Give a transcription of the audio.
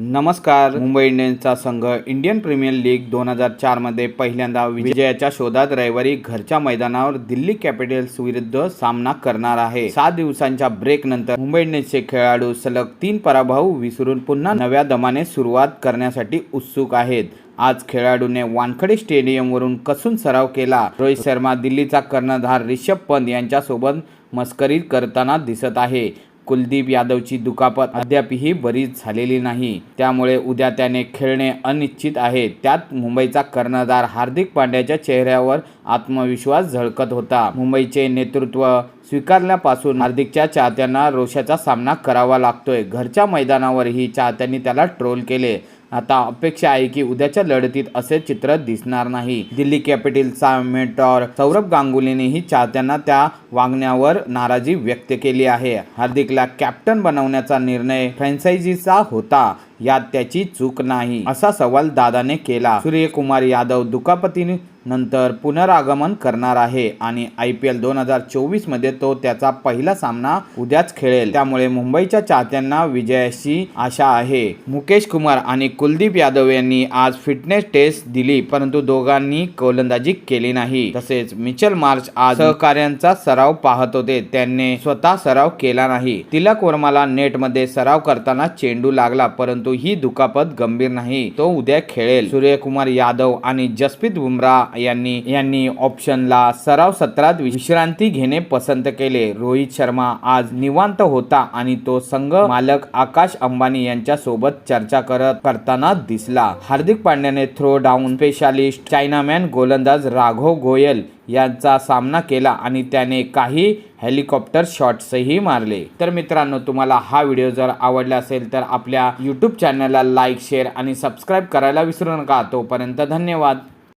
नमस्कार. मुंबई इंडियन्सचा संघ Indian premier league दोन हजार चारमध्ये पहिल्यांदा विजयाच्या शोधात रविवारी घरच्या मैदानावर दिल्ली कॅपिटल्स विरुद्ध सामना करणार आहे. सात दिवसांच्या ब्रेक नंतर मुंबई इंडियन्सचे खेळाडू सलग तीन पराभव विसरून पुन्हा नव्या दमाने सुरुवात करण्यासाठी उत्सुक आहेत. आज खेळाडूने वानखडे स्टेडियमवरून कसून सराव केला. रोहित शर्मा दिल्लीचा कर्णधार रिषभ पंत यांच्यासोबत मस्करी करताना दिसत आहे. कुलदीप यादवची दुखापत अद्यापही बरीच झालेली नाही. त्यामुळे उद्या त्याने खेळणे अनिश्चित आहे. त्यात मुंबईचा कर्णधार हार्दिक पांड्याच्या चेहऱ्यावर आत्मविश्वास झळकत होता. मुंबईचे नेतृत्व स्वीकारल्यापासून हार्दिकच्या चाहत्यांना रोषाचा सामना करावा लागतोय. घरच्या मैदानावरही चाहत्यांनी त्याला ट्रोल केले. आता अपेक्षा आहे की उद्याच्या लढतीत असे चित्र दिसणार नाही. दिल्ली कॅपिटल्सचा मेटॉर सौरभ गांगुलीनेही चाहत्यांना त्या वागण्यावर नाराजी व्यक्त केली आहे. हार्दिकला कॅप्टन बनवण्याचा निर्णय फ्रँचायझीचा होता यात त्याची चूक नाही असा सवाल दादाने केला. सूर्यकुमार यादव दुखापतीने नंतर पुनरागमन करणार आहे आणि आय पी एल दोन हजार चोवीसमध्ये तो त्याचा पहिला सामना उद्याच खेळेल. त्यामुळे मुंबईच्या चाहत्यांना विजयाची आशा आहे. मुकेश कुमार आणि कुलदीप यादव यांनी आज फिटनेस टेस्ट दिली परंतु दोघांनी गोलंदाजी केली नाही. तसेच मिचल मार्च आज सहकार्यांचा सराव पाहत होते. त्यांनी स्वतः सराव केला नाही. तिलक वर्माला नेटमध्ये सराव करताना चेंडू लागला परंतु ही दुखापत गंभीर नाही. तो उद्या खेळेल. सूर्यकुमार यादव आणि जसप्रीत बुमराह यांनी यांनी ऑप्शनला सराव सत्रात विश्रांती घेणे पसंत केले. रोहित शर्मा आज निवांत होता आणि तो संघ मालक आकाश अंबानी यांच्या सोबत चर्चा करत करताना दिसला. हार्दिक पांड्याने थ्रो डाऊन स्पेशालिस्ट चायनामॅन गोलंदाज राघव गोयल यांचा सामना केला आणि त्याने काही हेलिकॉप्टर शॉट्सही मारले. तर मित्रांनो तुम्हाला हा व्हिडिओ जर आवडला असेल तर आपल्या यूट्यूब चॅनलला लाईक शेअर आणि सबस्क्राईब करायला विसरू नका. तोपर्यंत धन्यवाद.